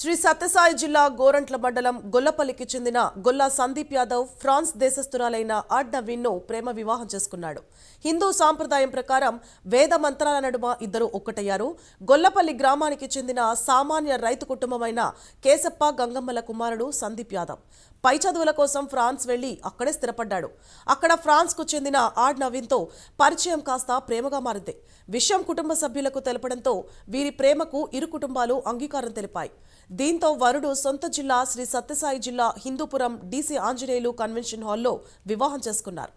శ్రీ సత్యసాయి జిల్లా గోరంట్ల మండలం గొల్లపల్లికి చెందిన గొల్లా సందీప్ యాదవ్ ఫ్రాన్స్ దేశస్థురాలైన ఆడ్ నవీన్ను ప్రేమ వివాహం చేసుకున్నాడు. హిందూ సాంప్రదాయం ప్రకారం వేద మంత్రాల నడుమ ఇద్దరు ఒక్కటయ్యారు. గొల్లపల్లి గ్రామానికి చెందిన సామాన్య రైతు కుటుంబమైన కేశప్ప గంగమ్మల కుమారుడు సందీప్ యాదవ్ పై చదువుల కోసం ఫ్రాన్స్ వెళ్ళి అక్కడే స్థిరపడ్డాడు. అక్కడ ఫ్రాన్స్కు చెందిన ఆడ్ నవీన్తో పరిచయం కాస్త ప్రేమగా మారింది. విషయం కుటుంబ సభ్యులకు తెలపడంతో వీరి ప్రేమకు ఇరు కుటుంబాలు అంగీకారం తెలిపాయి. దీంతో వరుడు సొంత జిల్లా శ్రీ సత్యసాయి జిల్లా హిందూపురం డీసీ ఆంజనేయులు కన్వెన్షన్ హాల్లో వివాహం చేసుకున్నారు.